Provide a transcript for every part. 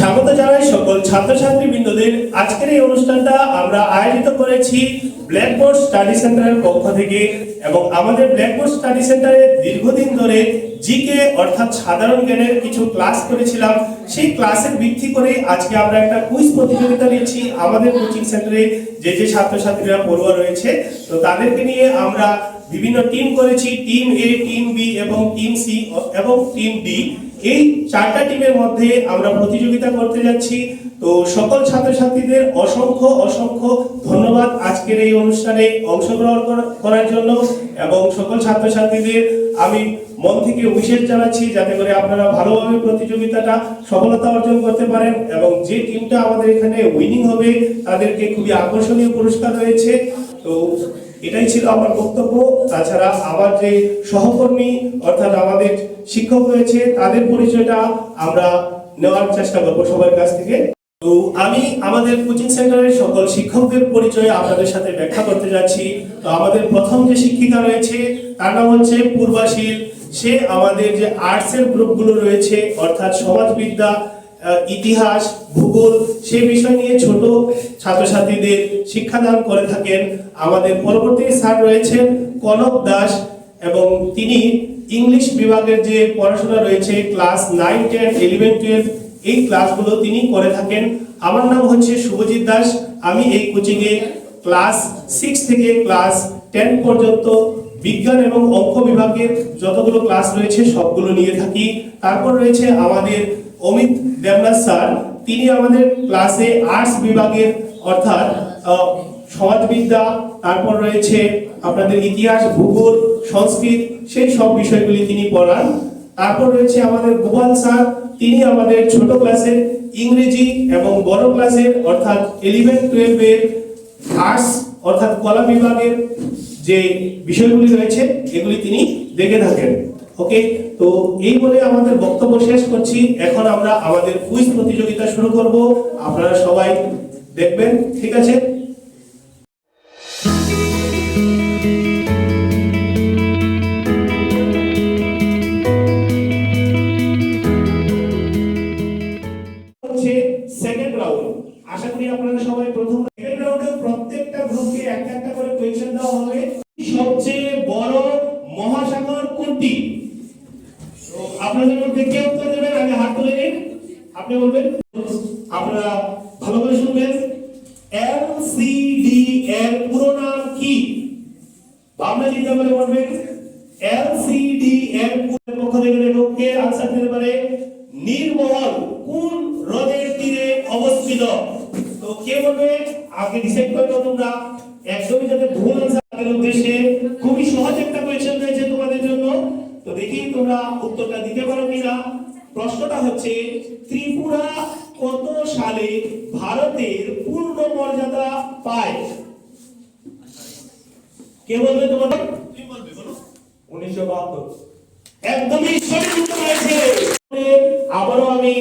স্বাগত জানাই সকল ছাত্রছাত্রী বৃন্দদের আজকের এই অনুষ্ঠানটা আমরা আয়োজিত করেছি ব্ল্যাকবোর্ড স্টাডি সেন্টারের পক্ষ থেকে এবং আমাদের ব্ল্যাকবোর্ড স্টাডি সেন্টারে দীর্ঘদিন ধরে জিকে অর্থাৎ সাধারণ জ্ঞানের কিছু ক্লাস করেছিলাম। সেই ক্লাসের ভিত্তি করে আজকে আমরা একটা কুইজ প্রতিযোগিতা নিচ্ছি আমাদের কোচিং সেন্টারে যে যে ছাত্রছাত্রীরা পড়ুয়া রয়েছে। তো তাদেরকে নিয়ে আমরা বিভিন্ন টিম করেছি। টিম এ টিম বি এবং টিম সি এবং টিম ডি এই চারটা টিমের মধ্যে আমরা প্রতিযোগিতা করতে যাচ্ছি। তো সকল ছাত্রছাত্রীদের অসংখ্য অসংখ্য ধন্যবাদ আজকের এই অনুষ্ঠানে অংশগ্রহণ করার জন্য এবং সকল ছাত্রছাত্রীদের আমি মন থেকে উইশেষ জানাচ্ছি যাতে করে আপনারা ভালোভাবে প্রতিযোগিতাটা সফলতা অর্জন করতে পারেন এবং যে টিমটা আমাদের এখানে উইনিং হবে, তাদেরকে খুবই আকর্ষণীয় পুরস্কার রয়েছে। তো এটাই ছিল আমার বক্তব্য। তাছাড়া আমার যে সহকর্মী, অর্থাৎ আমাদের শিক্ষক রয়েছে, তাদের পরিচয়টা আমরা নেওয়ার চেষ্টা করব সবার কাছ থেকে। তো আমি আমাদের কোচিং সেন্টারের সকল শিক্ষকদের পরিচয় আপনাদের সাথে ব্যাখ্যা করতে যাচ্ছি। তো আমাদের প্রথম যে শিক্ষিকা রয়েছে, তার নাম হচ্ছে পূর্বাশীল। সে আমাদের যে আর্টসের গ্রুপগুলো রয়েছে, অর্থাৎ সমাজবিদ্যা ইতিহাস, ভূগোল, সে বিষয় নিয়ে ছোট ছাত্রছাত্রীদের শিক্ষাদান করে থাকেন। আমাদের পরবর্তী স্যার রয়েছেন কনক দাস এবং তিনি ইংলিশ বিভাগের যে পড়াশোনা রয়েছে, class nine, ten eleven twelve এই ক্লাসগুলো তিনি করে থাকেন। আমার নাম হচ্ছে শুভজিৎ দাস। আমি এই কোচিংয়ে ক্লাস সিক্স থেকে ক্লাস টেন পর্যন্ত বিজ্ঞান এবং অঙ্ক বিভাগের যতগুলো ক্লাস রয়েছে, সবগুলো নিয়ে থাকি। তারপর রয়েছে আমাদের অমিত দেবনাথ স্যার, তিনি আমাদের ক্লাসে আর্টস বিভাগের, অর্থাৎ সমাজবিদ্যা, তারপর রয়েছে আপনাদের ইতিহাস, ভূগোল, সংস্কৃত, সেই সব বিষয়গুলি তিনি পড়ান। তারপর রয়েছে আমাদের গোপাল স্যার, তিনি আমাদের ছোট ক্লাসে ইংরেজি এবং বড় ক্লাসে অর্থাৎ ইলেভেন টুয়েলভের আর্টস অর্থাৎ কলা বিভাগের যে বিষয়গুলি রয়েছে, এগুলি তিনি দেখে থাকেন। ওকে তো এই বলে আমাদের বক্তব্য শেষ করছি। এখন আমরা আমাদের কুইজ প্রতিযোগিতা শুরু করব। আপনারা সবাই দেখবেন, ঠিক আছে? সেকেন্ড রাউন্ড আশা করি আপনারা সবাই প্রথম সেকেন্ড প্রত্যেকটা গ্রুপকে একটা একটা করে কোয়েশ্চেন হবে। সবচেয়ে বড় মহাসাগর কোনটি? আপনাদের মধ্যে কে উত্তর দেবেন? আগে হাত তুলে নিন আপনি বলবেন? আপনারা ভালো করে শুনবেন। এল সি ডি এর পুরো নাম কি? ভাবনা চিন্তা করে বলবেন এল সি ডি এর পক্ষ থেকে দেখো কে আনসার দিতে পারে। নির্মল, কোন হ্রদের তীরে অবস্থিত? তো কে বলবে? আগে ডিসাইড করে দাও তোমরা। একদমই যাতে ভুল আনসারের উদ্দেশ্যে খুবই সহজ একটা কোয়েশ্চেন রয়েছে তোমাদের জন্য তো দেখি তোমরা উত্তরটা দিতে পারো কিনা প্রশ্নটা হচ্ছে ত্রিপুরা কত সালে ভারতের পূর্ণ মর্যাদা পায় কে বলবে তোমাদের তুমি বলবে বলো। উনিশশো বাহাত্তর। একদমই সঠিক উত্তর হয়েছে আবারও আমি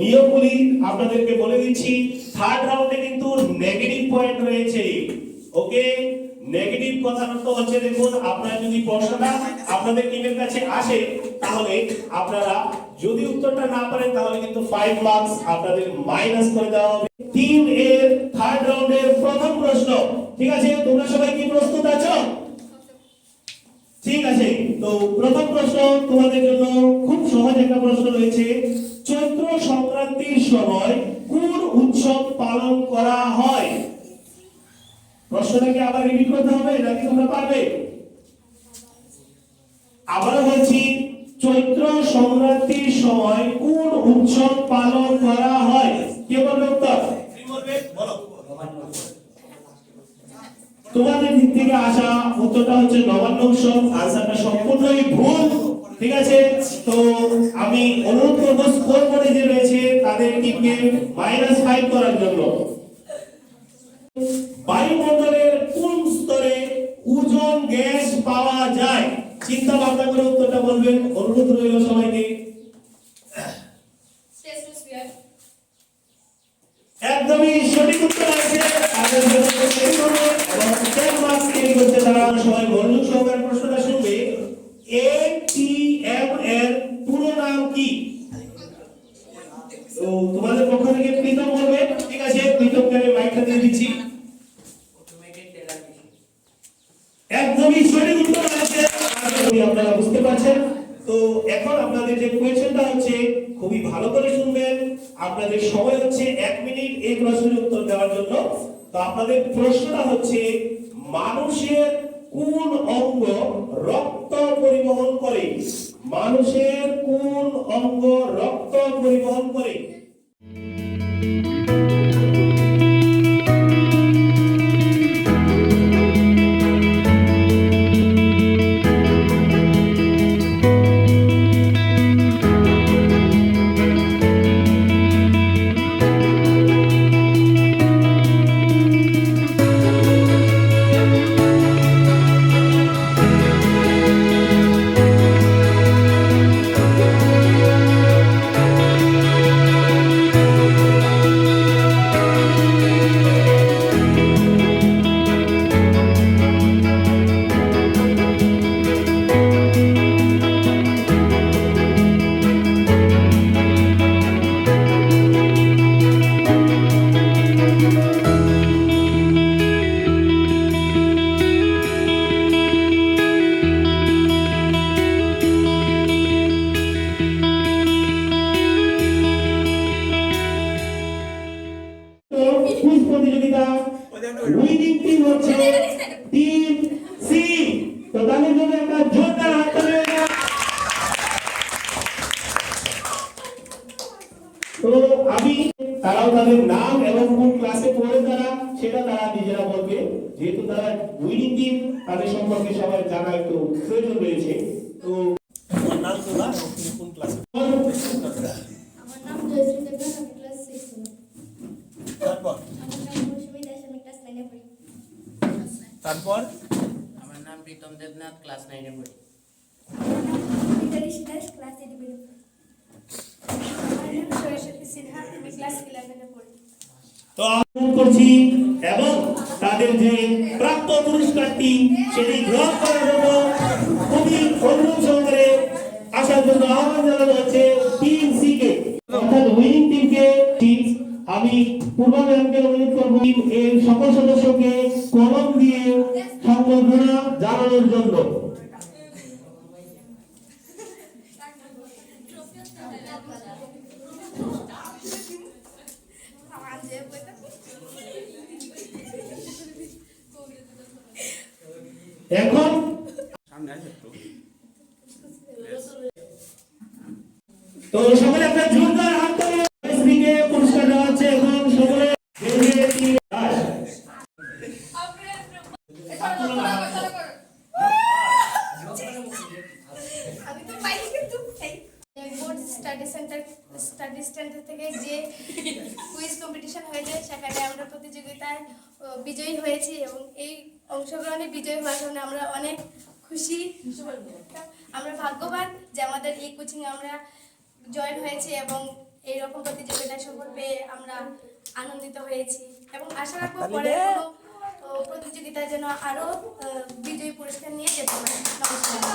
নিয়মগুলি আপনাদেরকে বলে দিচ্ছি। থার্ড রাউন্ডে কিন্তু নেগেটিভ পয়েন্ট রয়েছে। ওকে? নেগেটিভ কথার অর্থ হচ্ছে দেখুন আপনারা যদি প্রশ্নটা আপনাদের টিমের কাছে আসে তাহলে আপনারা যদি উত্তরটা না পারেন তাহলে কিন্তু ফাইভ মার্কস আপনাদের মাইনাস করে দেওয়া হবে। টিম এর থার্ড রাউন্ডের প্রথম প্রশ্ন। ঠিক আছে, তোমরা সবাই কি প্রস্তুত আছো? ঠিক আছে, তো প্রথম প্রশ্ন তোমাদের জন্য খুব সহজ একটা প্রশ্ন রয়েছে। চৈত্র সংক্রান্তির সময় কোন উৎসব পালন করা হয়? প্রশ্নটাকে আবার রিপিট করতে হবে, নাকি তোমরা পারবে? আবার বলছি, চৈত্র সংক্রান্তির সময় কোন উৎসব পালন করা হয় কে বলবে উত্তর কি বলবে বলো তোমাদের দিক থেকে আসা উত্তরটা হচ্ছে নবান্ন উৎসব আনসারটা সম্পূর্ণই ভুল ঠিক আছে? তো আমি অনুরোধ করব স্কোর বোর্ডে যে রয়েছে তাদের টিমকে মাইনাস ফাইভ করার জন্য। বায়ুমণ্ডলের কোন স্তরে ওজন গ্যাস পাওয়া যায়? চিন্তা ভাবনা করে উত্তরটা বলবেন। অনুরোধ রইল সবাইকে. একদমই সঠিক উত্তর আছে তাদের জন্য তৈরি করবে এবং 10 মার্কস তৈরি করতে তারা সবাই মনোযোগ সহকারে প্রশ্নটা শুনবে এটিএম এর পুরো নাম কি তো তোমাদের পক্ষ থেকে প্রীতম বলবে ঠিক আছে প্রীতমকে আমি মাইকটা দিয়ে দিচ্ছি অটোমেটেড টেলার মেশিন একদমই সঠিক উত্তর আছে আপনারা বুঝতে পারছেন। তো এখন আপনাদের যে কোয়েশ্চেনটা হচ্ছে, খুবই ভালো করে শুনবেন। আপনাদের সময় হচ্ছে এক মিনিট এই প্রশ্নের উত্তর দেওয়ার জন্য। তো আপনাদের প্রশ্নটা হচ্ছে, মানুষের কোন অঙ্গ রক্ত পরিবহন করে? মানুষের কোন অঙ্গ রক্ত পরিবহন করে? উইনিং টিম হচ্ছে টিম সি তো তাদের জন্য একটা জোরদার হাত তালি তো আমি তারাও তাদের নাম এবং কোন ক্লাসে পড়ে তারা সেটা তারা নিজেরা বলবে। যেহেতু তারা উইনিং টিম তাদের সম্পর্কে সবাই জানা একটু প্রয়োজন রয়েছে। তো তোমার নাম তোলা এবং তুমি কোন ক্লাসে আমার নাম জয়শ্রী দেবনাথ আমি ক্লাস সিক্স তারপর আমার নাম মৌসুমী দাস আমি ক্লাস নাইনে পড়ি তারপর? আমার নাম প্রীতম দেবনাথ ক্লাস নাইনে পড়ি। তো আহ্বান করছি এবং তাদের যে প্রাপ্ত পুরস্কারটি সেটি গ্রহণ করার জন্য খুবই অনুরোধ সহকারে আসার জন্য আহ্বান জানানো হচ্ছে টিম সি কে। অর্থাৎ উইনিং টিমকে আমি পূর্বাঙ্গকে অনুরোধ করব এর সকল সদস্যকে জানানোর জন্য। এখন তো সকলে একটা জোরদার হাত তালি শ্রীকে পুরস্কার দেওয়া হচ্ছে এখন সকলে বেরিয়ে দিয়ে আস। আমি তো পাই কিন্তু বোর্ড স্টাডি সেন্টার সেন্টার থেকে যে কুইজ কম্পিটিশন হয়েছে সেখানে আমরা প্রতিযোগিতায় বিজয়ী হয়েছি এবং এই অংশগ্রহণে বিজয়ী হওয়ার জন্য আমরা অনেক খুশি। আমরা ভাগ্যবান যে আমাদের এই কোচিং আমরা জয়েন হয়েছি এবং এই রকম প্রতিযোগিতায় সফল পেয়ে আমরা আনন্দিত হয়েছি। এবং আশা রাখব পরে প্রতিযোগিতায় যেন আরও বিজয়ী পুরস্কার নিয়ে যেতে পারি। নমস্কার।